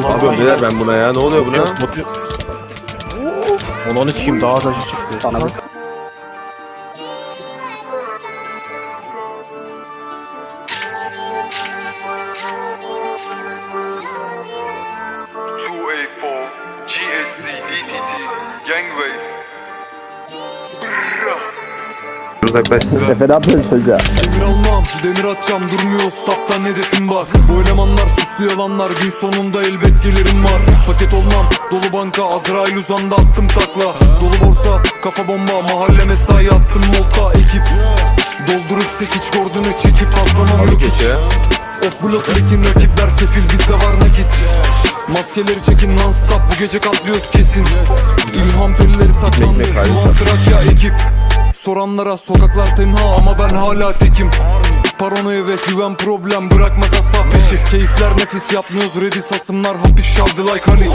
Ne yapıyorum beyler ben buna ya? Ne oluyor buna? Onu onu sikeyim daha taşı çıktı. Sana bir GSD, DTT, Gangway. Efe ne yapıyorsun çocuğa? Demir almam, demir atacağım durmuyor stoptan hedefim bak. Bu elemanlar süslü yalanlar gün sonunda elbet gelirim var. Paket olmam, dolu banka Azrail uzandı attım takla. Dolu borsa, kafa bomba mahalle mesai attım molta. Ekip Doldurup sekiç gordunu çekip paslamam Abi yok hiç. Ok blok lekin rakipler sefil bizde var nakit. Maskeleri çekin non stop bu gece katlıyoruz kesin. İlham perileri saklandı. Yuvan Trakya ekip Soranlara sokaklar tenha ama ben hala tekim. Paranoya ve güven problem bırakmaz asla peşi Keyifler nefis yapmıyoruz ready sasımlar hapis şavdı like Halis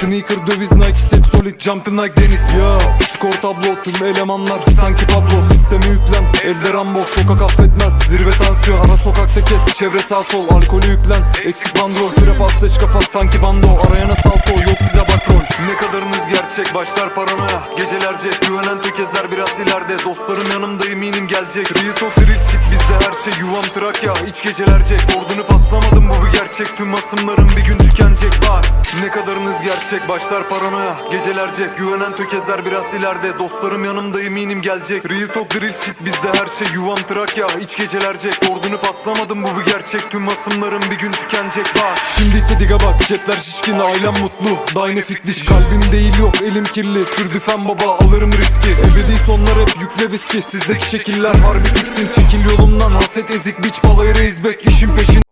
Sneaker döviz Nike set solid jumping like Deniz. Ya skor tablo tüm elemanlar sanki Pablo. Sisteme yüklen elde Rambo sokak affetmez. Zirve tansiyon ara sokakta kes çevre sağ sol Alkolü yüklen. Eksik bandrol Trap hasta kafa sanki bando. Arayana salto yok size bak rol. Ne kadarınız gerçek başlar paranoya. Gecelerce güvenen tökezler biraz ileride Dostlarım yanımda eminim gelecek. Real talk drill shit bizde her şey yuvam Trakya iç gecelerce Ordunu paslamadım bu bir gerçek. Tüm asımlarım bir gün tükenecek. Bak Ne kadarınız gerçek? Başlar paranoya Gecelerce. Güvenen tökezler biraz ileride. Dostlarım yanımda eminim gelecek. Real talk drill shit bizde her şey yuvam Trakya iç gecelerce Ordunu paslamadım bu bir gerçek. Tüm asımlarım bir gün tükenecek. Bak Şimdi ise diga bak. Cepler şişkin ailem mutlu. Dynafik diş kalbim değil yok elim kirli. Fürdüfen baba alırım riski. Ebedi sonlar hep yükle viski Sizdeki şekiller harbi tiksin Çekil yolumdan haset ezik biç balayı reis bek işin peşin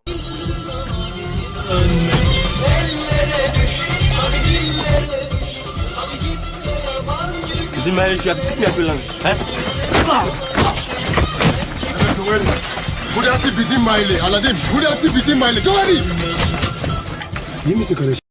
Bizim işi yatık mı yapıyorlar? He? Burası bizim mahalle anladın? Burası bizim mahalle. Doğru. İyi misin kardeşim?